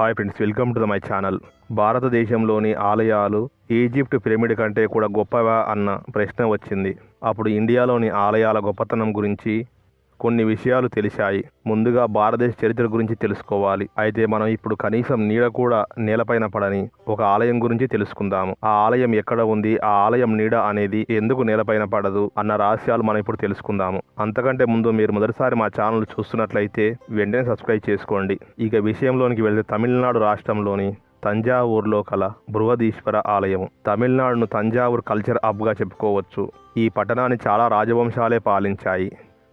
Hi friends welcome to the my channel భారతదేశంలోని ఆలయాలు Egypt pyramid కంటే కూడా గొప్పవా అన్న ప్రశ్న వచ్చింది. అప్పుడు ఇండియాలోని ఆలయాల గొప్పతనం గురించి కొన్ని విషయాలు తెలిసాయి ముందుగా భారతదేశ చరిత్ర గురించి తెలుసుకోవాలి. అయితే మనం ఇప్పుడు కనీసం నీడ కూడా నేలపైన పడని ఒక ఆలయం గురించి తెలుసుకుందాము. ఆ ఆలయం ఎక్కడ ఉంది? ఆ ఆలయం నీడ అనేది ఎందుకు నేలపైన పడదు? అన్న రహస్యాలు మనం ఇప్పుడు తెలుసుకుందాము. అంతకంటే ముందు మీరు మొదటిసారి మా ఛానల్ చూస్తున్నట్లయితే వెంటనే సబ్స్క్రైబ్ చేసుకోండి. ఇక విషయంలోనికి వెళ్తే తమిళనాడు రాష్ట్రంలోని తంజావూరులో కల బృహదీశ్వర ఆలయం తమిళనాడును తంజావూరు కల్చర్ హబ్గా చెప్పుకోవచ్చు. ఈ పట్టణాన్ని చాలా రాజవంశాలే పాలించాయి.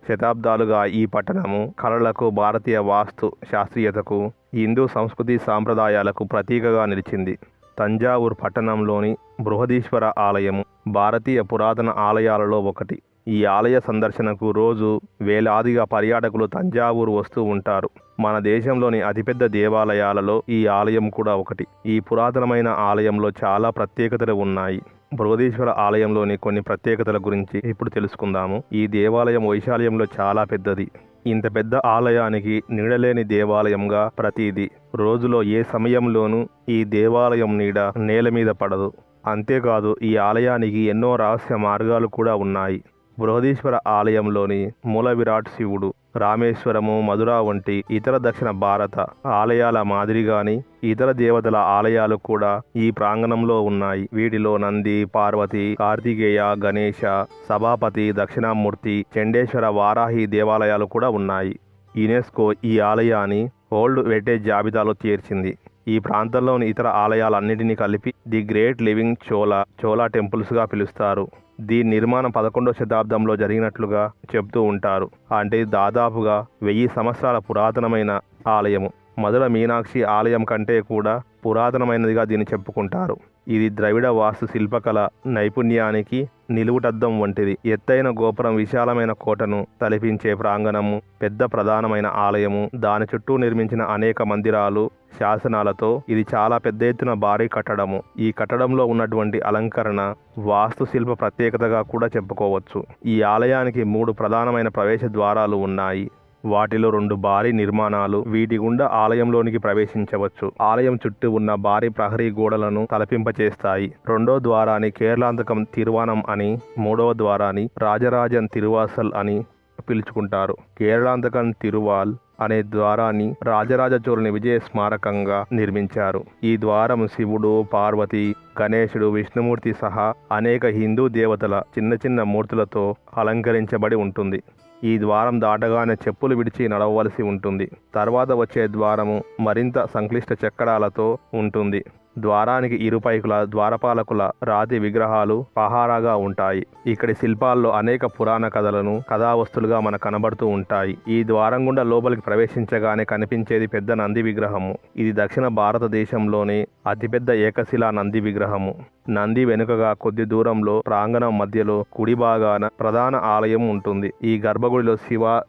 శతాబ్దాలుగా ఈ పట్టణము కళలకు భారతీయ వాస్తు శాస్త్రీయతకు హిందూ సంస్కృతి సాంప్రదాయాలకు ప్రతీకగా నిలిచింది. తంజావూర్ పట్టణంలోని బృహదీశ్వర ఆలయము భారతీయ పురాతన ఆలయాలలో ఒకటి. ఈ ఆలయ సందర్శనకు రోజు వేలాదిగా పర్యాటకులు తంజావూరు వస్తూ ఉంటారు. మన దేశంలోని అతిపెద్ద దేవాలయాలలో ఈ ఆలయం కూడా ఒకటి. ఈ పురాతనమైన ఆలయంలో చాలా ప్రత్యేకతలు ఉన్నాయి. బృహదీశ్వర ఆలయంలోని కొన్ని ప్రత్యేకతల గురించి ఇప్పుడు తెలుసుకుందాము. ఈ దేవాలయం వైశాల్యంలో చాలా పెద్దది. ఇంత పెద్ద ఆలయానికి నీడలేని దేవాలయంగా ప్రతీది. రోజులో ఏ సమయంలోనూ ఈ దేవాలయం నీడ నేల మీద పడదు. అంతేకాదు ఈ ఆలయానికి ఎన్నో రహస్య మార్గాలు కూడా ఉన్నాయి. బృహదీశ్వర ఆలయంలోని మూల విరాట్ శివుడు రామేశ్వరము మధుర వంటి ఇతర దక్షిణ భారత ఆలయాల మాదిరిగాని ఇతర దేవతల ఆలయాలు కూడా ఈ ప్రాంగణంలో ఉన్నాయి. వీటిలో నంది పార్వతి కార్తికేయ గణేశ సభాపతి దక్షిణామూర్తి చండేశ్వర వారాహి దేవాలయాలు కూడా ఉన్నాయి. యునెస్కో ఈ ఆలయాన్ని ఓల్డ్ వెటేజ్ జాబితాలో చేర్చింది. ఈ ప్రాంతంలోని ఇతర ఆలయాలన్నిటినీ కలిపి the great living Chola Chola టెంపుల్స్గా పిలుస్తారు. దీని నిర్మాణం పదకొండవ శతాబ్దంలో జరిగినట్లుగా చెబుతూ ఉంటారు. అంటే దాదాపుగా వెయ్యి సంవత్సరాల పురాతనమైన ఆలయము. మధుర మీనాక్షి ఆలయం కంటే కూడా పురాతనమైనదిగా దీన్ని చెప్పుకుంటారు. ఇది ద్రవిడ వాస్తు శిల్పకళ నైపుణ్యానికి నిలువుటద్దం వంటిది. ఎత్తైన గోపురం విశాలమైన కోటను తలపించే ప్రాంగణము పెద్ద ప్రధానమైన ఆలయము దాని చుట్టూ నిర్మించిన అనేక మందిరాలు శాసనాలతో ఇది చాలా పెద్ద ఎత్తున భారీ కట్టడము. ఈ కట్టడంలో ఉన్నటువంటి అలంకరణ వాస్తుశిల్ప ప్రత్యేకతగా కూడా చెప్పుకోవచ్చు. ఈ ఆలయానికి మూడు ప్రధానమైన ప్రవేశ ద్వారాలు ఉన్నాయి. వాటిలో రెండు భారీ నిర్మాణాలు వీటి గుండా ఆలయంలోనికి ప్రవేశించవచ్చు. ఆలయం చుట్టూ ఉన్న భారీ ప్రహరీ గోడలను తలపింపచేస్తాయి. రెండో ద్వారాన్ని కేరళాంతకం తిరువానం అని మూడవ ద్వారాన్ని రాజరాజన్ తిరువాసల్ అని పిలుచుకుంటారు. కేరళాంతకం తిరువాల్ అనే ద్వారాన్ని రాజరాజచోరుని విజయ స్మారకంగా నిర్మించారు. ఈ ద్వారం శివుడు పార్వతి గణేశుడు విష్ణుమూర్తి సహా అనేక హిందూ దేవతల చిన్న చిన్న మూర్తులతో అలంకరించబడి ఉంటుంది. ఈ ద్వారం దాటగానే చెప్పులు విడిచి నడవవలసి ఉంటుంది. తర్వాత వచ్చే ద్వారము మరింత సంక్లిష్ట చక్రాలతో ఉంటుంది. ద్వారానికి ఇరుపైకుల ద్వారపాలకుల రాతి విగ్రహాలు పహారాగా ఉంటాయి. ఇక్కడి శిల్పాల్లో అనేక పురాణ కథలను కథావస్తులుగా మనకు కనబడుతూ ఉంటాయి. ఈ ద్వారం గుండా లోపలికి ప్రవేశించగానే కనిపించేది పెద్ద నంది విగ్రహము. ఇది దక్షిణ భారతదేశంలోనే అతిపెద్ద ఏకశిలా నంది విగ్రహము. నంది వెనుకగా కొద్ది దూరంలో ప్రాంగణం మధ్యలో కుడి భాగాన ప్రధాన ఆలయం ఉంటుంది. ఈ గర్భగుడిలో శివ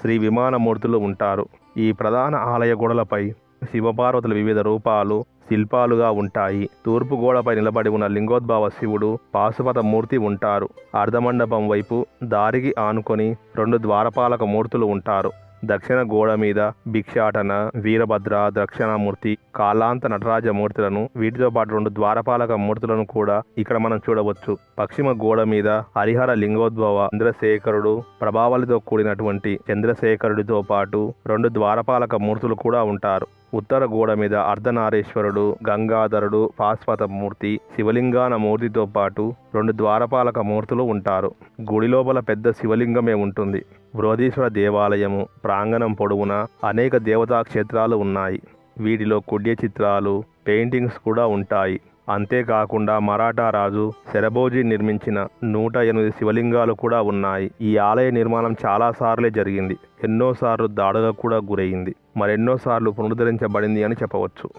శ్రీ విమానమూర్తులు ఉంటారు. ఈ ప్రధాన ఆలయ గోడలపై శివపార్వతుల వివిధ రూపాలు శిల్పాలుగా ఉంటాయి. తూర్పు గోడపై నిలబడి ఉన్న లింగోద్భవ శివుడు పాశుపత మూర్తి ఉంటారు. అర్ధమండపం వైపు దారికి ఆనుకొని రెండు ద్వారపాలక మూర్తులు ఉంటారు. దక్షిణ గోడ మీద భిక్షాటన వీరభద్ర దక్షిణామూర్తి కాలాంత నటరాజ మూర్తులను వీటితో పాటు రెండు ద్వారపాలక మూర్తులను కూడా ఇక్కడ మనం చూడవచ్చు. పశ్చిమ గోడ మీద హరిహర లింగోద్భవ చంద్రశేఖరుడు ప్రభావాలతో కూడినటువంటి చంద్రశేఖరుడితో పాటు రెండు ద్వారపాలక మూర్తులు కూడా ఉంటారు. ఉత్తర గోడ మీద అర్ధనారీశ్వరుడు గంగాధరుడు పాశ్వతమూర్తి శివలింగాన మూర్తితో పాటు రెండు ద్వారపాలక మూర్తులు ఉంటారు. గుడి లోపల పెద్ద శివలింగమే ఉంటుంది. బృహదీశ్వర దేవాలయము ప్రాంగణం పొడవునా అనేక దేవతా క్షేత్రాలు ఉన్నాయి. వీటిలో కుడ్య చిత్రాలు పెయింటింగ్స్ కూడా ఉంటాయి. అంతేకాకుండా మరాఠా రాజు శరభోజీ నిర్మించిన నూట ఎనిమిది శివలింగాలు కూడా ఉన్నాయి. ఈ ఆలయ నిర్మాణం చాలా సార్లే జరిగింది. ఎన్నోసార్లు దాడులకు కూడా గురయింది మరెన్నోసార్లు పునరుద్ధరించబడింది అని చెప్పవచ్చు.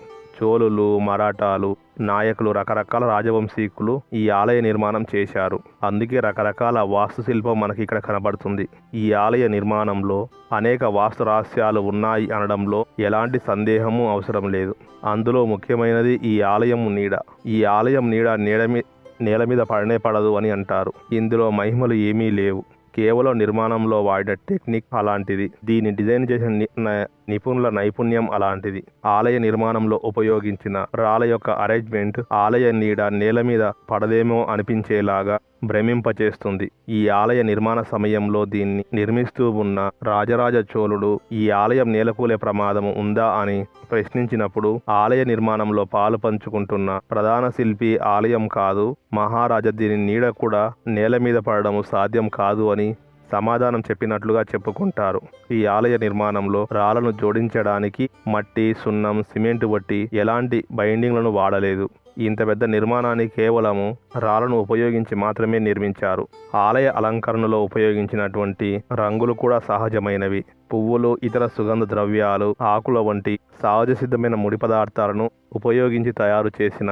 చోళులు మరాఠాలు నాయకులు రకరకాల రాజవంశీకులు ఈ ఆలయ నిర్మాణం చేశారు. అందుకే రకరకాల వాస్తుశిల్పం మనకి ఇక్కడ కనబడుతుంది. ఈ ఆలయ నిర్మాణంలో అనేక వాస్తు రహస్యాలు ఉన్నాయి అనడంలో ఎలాంటి సందేహము అవసరం లేదు. అందులో ముఖ్యమైనది ఈ ఆలయం నీడ. ఈ ఆలయం నీడ నీడ నేల మీద పడనే పడదు అని అంటారు. ఇందులో మహిమలు ఏమీ లేవు. కేవలం నిర్మాణంలో వాడిన టెక్నిక్ అలాంటిది. దీన్ని డిజైన్ చేసిన ని- న- నిపుణుల నైపుణ్యం అలాంటిది. ఆలయ నిర్మాణంలో ఉపయోగించిన రాళ్ళ యొక్క అరేంజ్మెంట్ ఆలయ నీడ నేల మీద పడదేమో అనిపించేలాగా భ్రమింపచేస్తుంది. ఈ ఆలయ నిర్మాణ సమయంలో దీన్ని నిర్మిస్తూ ఉన్న రాజరాజ చోళుడు ఈ ఆలయం నేలకూలే ప్రమాదం ఉందా అని ప్రశ్నించినప్పుడు ఆలయ నిర్మాణంలో పాలు పంచుకుంటున్న ప్రధాన శిల్పి ఆలయం కాదు మహారాజా దీని నీడ కూడా నేల మీద పడడం సాధ్యం కాదు అని సమాధానం చెప్పినట్లుగా చెప్పుకుంటారు. ఈ ఆలయ నిర్మాణంలో రాళ్ళను జోడించడానికి మట్టి సున్నం సిమెంట్ బట్టి ఎలాంటి బైండింగ్లను వాడలేదు. ఇంత పెద్ద నిర్మాణాన్ని కేవలము రాళ్ళను ఉపయోగించి మాత్రమే నిర్మించారు. ఆలయ అలంకరణలో ఉపయోగించినటువంటి రంగులు కూడా సహజమైనవి. పువ్వులు ఇతర సుగంధ ద్రవ్యాలు ఆకుల వంటి సహజ సిద్ధమైన ముడి పదార్థాలను ఉపయోగించి తయారు చేసిన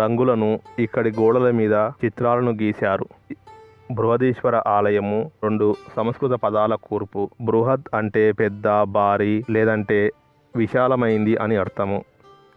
రంగులను ఇక్కడి గోడల మీద చిత్రాలను గీశారు. బృహదీశ్వర ఆలయము రెండు సంస్కృత పదాల కూర్పు. బృహద్ అంటే పెద్ద భారీ లేదంటే విశాలమైంది అని అర్థము.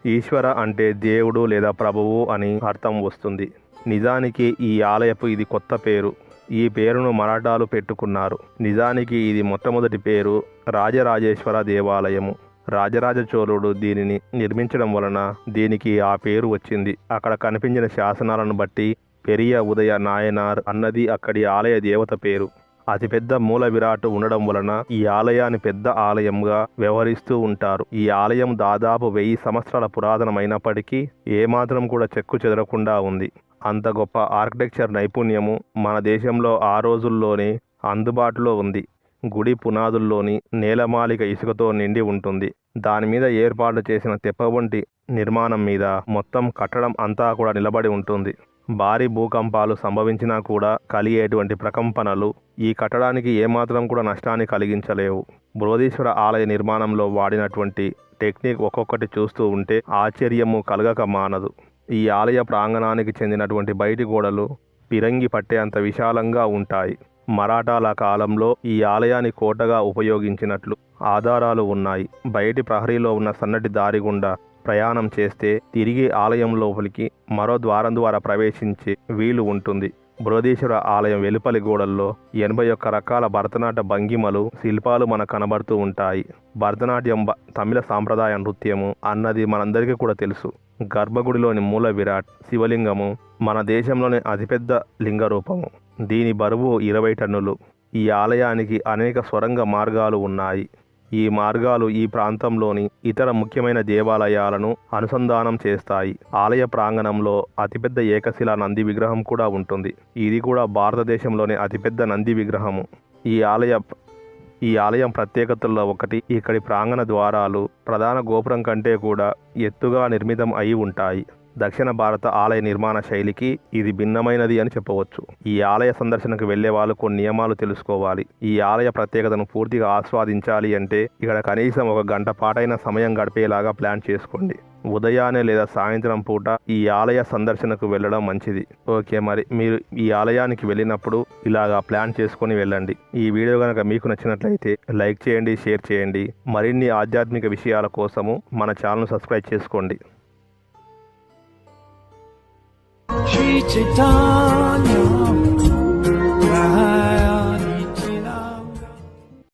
ఈశ్వర అంటే దేవుడు లేదా ప్రభువు అని అర్థం వస్తుంది. నిజానికి ఈ ఆలయపు ఇది కొత్త పేరు. ఈ పేరును మరాఠాలు పెట్టుకున్నారు. నిజానికి ఇది మొట్టమొదటి పేరు రాజరాజేశ్వర దేవాలయము. రాజరాజ చోళుడు దీనిని నిర్మించడం వలన దీనికి ఆ పేరు వచ్చింది. అక్కడ కనిపించిన శాసనాలను బట్టి పెరియ ఉదయ నాయనార్ అన్నది అక్కడి ఆలయ దేవత పేరు. అతిపెద్ద మూల విరాట్ ఉండడం వలన ఈ ఆలయాన్ని పెద్ద ఆలయంగా వ్యవహరిస్తూ ఉంటారు. ఈ ఆలయం దాదాపు వెయ్యి సంవత్సరాల పురాతనమైనప్పటికీ ఏమాత్రం కూడా చెక్కు చెదరకుండా ఉంది. అంత గొప్ప ఆర్కిటెక్చర్ నైపుణ్యము మన దేశంలో ఆ రోజుల్లోనే అందుబాటులో ఉంది. గుడి పునాదుల్లోని నేలమాలిక ఇసుకతో నిండి ఉంటుంది. దాని మీద ఏర్పాటు చేసిన తెప్ప వంటి నిర్మాణం మీద మొత్తం కట్టడం అంతా కూడా నిలబడి ఉంటుంది. భారీ భూకంపాలు సంభవించినా కూడా కలిగేటువంటి ప్రకంపనలు ఈ కట్టడానికి ఏమాత్రం కూడా నష్టాన్ని కలిగించలేవు. బృహదీశ్వర ఆలయ నిర్మాణంలో వాడినటువంటి టెక్నిక్ ఒక్కొక్కటి చూస్తూ ఉంటే ఆశ్చర్యము కలగక మానదు. ఈ ఆలయ ప్రాంగణానికి చెందినటువంటి బయటి గోడలు పిరంగి పట్టే అంత విశాలంగా ఉంటాయి. మరాఠాల కాలంలో ఈ ఆలయాన్ని కోటగా ఉపయోగించినట్లు ఆధారాలు ఉన్నాయి. బయటి ప్రహరీలో ఉన్న సన్నటి దారి గుండా ప్రయాణం చేస్తే తిరిగి ఆలయం లోపలికి మరో ద్వారం ద్వారా ప్రవేశించే వీలు ఉంటుంది. బృహదీశ్వర ఆలయం వెలుపలి గోడల్లో ఎనభై ఒక్క రకాల భరతనాట్య భంగిమలు శిల్పాలు మనకు కనబడుతూ ఉంటాయి. భరతనాట్యం బ- తమిళ సాంప్రదాయ నృత్యము అన్నది మనందరికీ కూడా తెలుసు. గర్భగుడిలోని మూల విరాట్ శివలింగము మన దేశంలోని అతిపెద్ద లింగ రూపము. దీని బరువు ఇరవై టన్నులు. ఈ ఆలయానికి అనేక స్వరంగ మార్గాలు ఉన్నాయి. ఈ మార్గాలు ఈ ప్రాంతంలోని ఇతర ముఖ్యమైన దేవాలయాలను అనుసంధానం చేస్తాయి. ఆలయ ప్రాంగణంలో అతిపెద్ద ఏకశిలా నంది విగ్రహం కూడా ఉంటుంది. ఇది కూడా భారతదేశంలోని అతిపెద్ద నంది విగ్రహము. ఈ ఆలయ ఈ ఆలయం ప్రత్యేకతల్లో ఒకటి. ఇక్కడి ప్రాంగణ ద్వారాలు ప్రధాన గోపురం కంటే కూడా ఎత్తుగా నిర్మితం అయి ఉంటాయి. దక్షిణ భారత ఆలయ నిర్మాణ శైలికి ఇది భిన్నమైనది అని చెప్పవచ్చు. ఈ ఆలయ సందర్శనకు వెళ్ళే వాళ్ళు కొన్ని నియమాలు తెలుసుకోవాలి. ఈ ఆలయ ప్రత్యేకతను పూర్తిగా ఆస్వాదించాలి అంటే ఇక్కడ కనీసం ఒక గంట పాటైన సమయం గడిపేలాగా ప్లాన్ చేసుకోండి. ఉదయాన్నే లేదా సాయంత్రం పూట ఈ ఆలయ సందర్శనకు వెళ్ళడం మంచిది. ఓకే మరి మీరు ఈ ఆలయానికి వెళ్ళినప్పుడు ఇలాగా ప్లాన్ చేసుకొని వెళ్ళండి. ఈ వీడియో కనుక మీకు నచ్చినట్లయితే లైక్ చేయండి షేర్ చేయండి. మరిన్ని ఆధ్యాత్మిక విషయాల కోసము మన ఛానల్ సబ్స్క్రైబ్ చేసుకోండి. Chaitanya